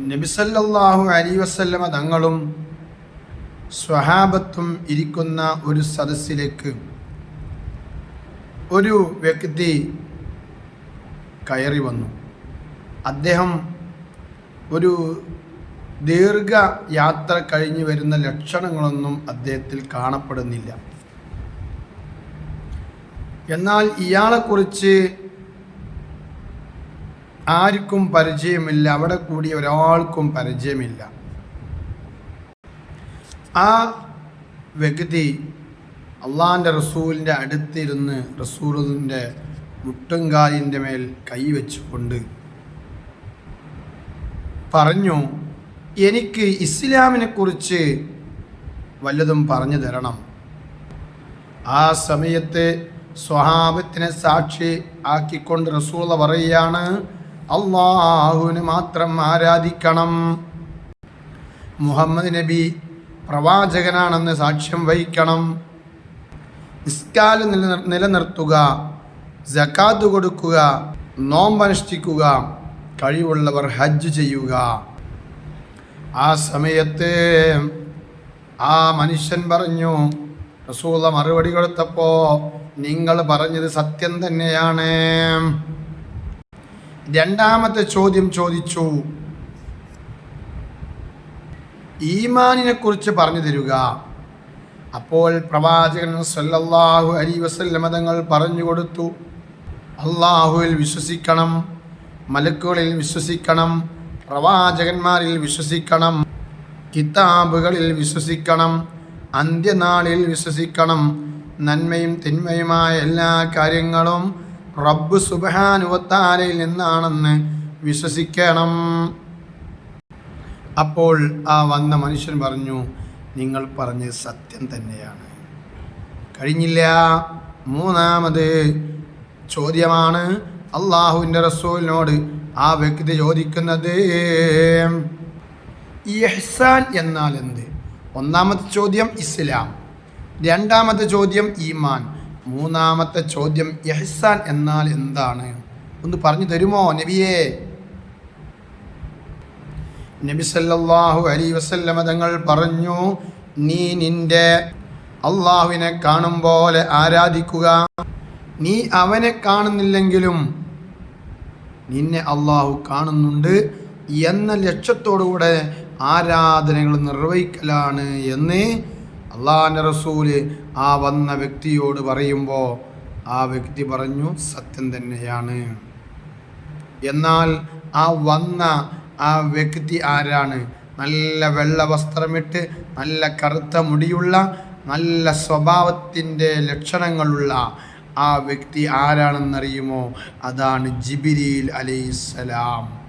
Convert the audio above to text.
നബിസല്ലാഹു അലി വസല്ലമ തങ്ങളും സ്വഹാബത്തും ഇരിക്കുന്ന ഒരു സദസ്സിലേക്ക് ഒരു വ്യക്തി കയറി വന്നു. അദ്ദേഹം ഒരു ദീർഘ യാത്ര കഴിഞ്ഞു വരുന്ന ലക്ഷണങ്ങളൊന്നും അദ്ദേഹത്തിൽ കാണപ്പെടുന്നില്ല. എന്നാൽ ഇയാളെക്കുറിച്ച് ആർക്കും പരിചയമില്ല അവിടെ കൂടിയ ഒരാൾക്കും പരിചയമില്ല. ആ വ്യക്തി അള്ളാഹിന്റെ റസൂലിന്റെ അടുത്തിരുന്ന് റസൂലിന്റെ മുട്ടുംകാലിന്റെ മേൽ കൈവച്ചുകൊണ്ട് പറഞ്ഞു എനിക്ക് ഇസ്ലാമിനെ കുറിച്ച് വല്ലതും പറഞ്ഞു തരണം. ആ സമയത്ത് സ്വഹാബത്തിനെ സാക്ഷി ആക്കിക്കൊണ്ട് റസൂള പറയുകയാണ് അള്ളാഹുവിന് മാത്രം ആരാധിക്കണം. മുഹമ്മദ് നബി പ്രവാചകനാണെന്ന് സാക്ഷ്യം വഹിക്കണം. നിസ്കാല നില നിലനിർത്തുക ജക്കാത്ത് കൊടുക്കുക നോമ്പനുഷ്ഠിക്കുക കഴിവുള്ളവർ ഹജ്ജ് ചെയ്യുക. ആ സമയത്ത് ആ മനുഷ്യൻ പറഞ്ഞു റസൂല മറുപടി കൊടുത്തപ്പോൾ നിങ്ങൾ പറഞ്ഞത് സത്യം തന്നെയാണ്. രണ്ടാമത്തെ ചോദ്യം ചോദിച്ചു. ഈമാനിനെ കുറിച്ച് പറഞ്ഞു തരുക. അപ്പോൾ പ്രവാചകൻ സല്ലല്ലാഹു അലി വസല്ലമ തങ്ങൾ പറഞ്ഞു കൊടുത്തു. അള്ളാഹുവിൽ വിശ്വസിക്കണം മലക്കുകളിൽ വിശ്വസിക്കണം പ്രവാചകന്മാരിൽ വിശ്വസിക്കണം കിതാബുകളിൽ വിശ്വസിക്കണം അന്ത്യനാളിൽ വിശ്വസിക്കണം. നന്മയും തിന്മയുമായ എല്ലാ കാര്യങ്ങളും റബ്ബ് സുബാനുവത്താരയിൽ നിന്നാണെന്ന് വിശ്വസിക്കണം. അപ്പോൾ ആ വന്ന മനുഷ്യൻ പറഞ്ഞു നിങ്ങൾ പറഞ്ഞത് സത്യം തന്നെയാണ്. കഴിഞ്ഞില്ല. മൂന്നാമത് ചോദ്യമാണ് അള്ളാഹുവിന്റെ റസൂലിനോട് ആ വ്യക്തി ചോദിക്കുന്നത്. ഇഹ്സാൻ എന്നാൽ എന്ത്? ഒന്നാമത്തെ ചോദ്യം ഇസ്ലാം. രണ്ടാമത്തെ ചോദ്യം ഈമാൻ. മൂന്നാമത്തെ ചോദ്യം ഇഹ്സാൻ എന്നാൽ എന്താണ്? ഒന്ന് പറഞ്ഞു തരുമോ നബിയെ? നബി സല്ലാഹു അലി വസല്ലമ തങ്ങൾ പറഞ്ഞു നീ നിന്റെ അള്ളാഹുവിനെ കാണും പോലെ ആരാധിക്കുക. നീ അവനെ കാണുന്നില്ലെങ്കിലും നിന്നെ അള്ളാഹു കാണുന്നുണ്ട് എന്ന ലക്ഷ്യത്തോടുകൂടെ ആരാധനകൾ നിർവഹിക്കലാണ് എന്ന് അള്ളാഹിന്റെ റസൂൽ ആ വന്ന വ്യക്തിയോട് പറയുമ്പോൾ ആ വ്യക്തി പറഞ്ഞു സത്യം തന്നെയാണ്. എന്നാൽ ആ വന്ന ആ വ്യക്തി ആരാണ്? നല്ല വെള്ള വസ്ത്രമിട്ട് നല്ല കറുത്ത മുടിയുള്ള നല്ല സ്വഭാവത്തിന്റെ ലക്ഷണങ്ങളുള്ള ആ വ്യക്തി ആരാണെന്നറിയുമോ? അതാണ് ജിബിരിൽ അലൈഹിസ്സലാം.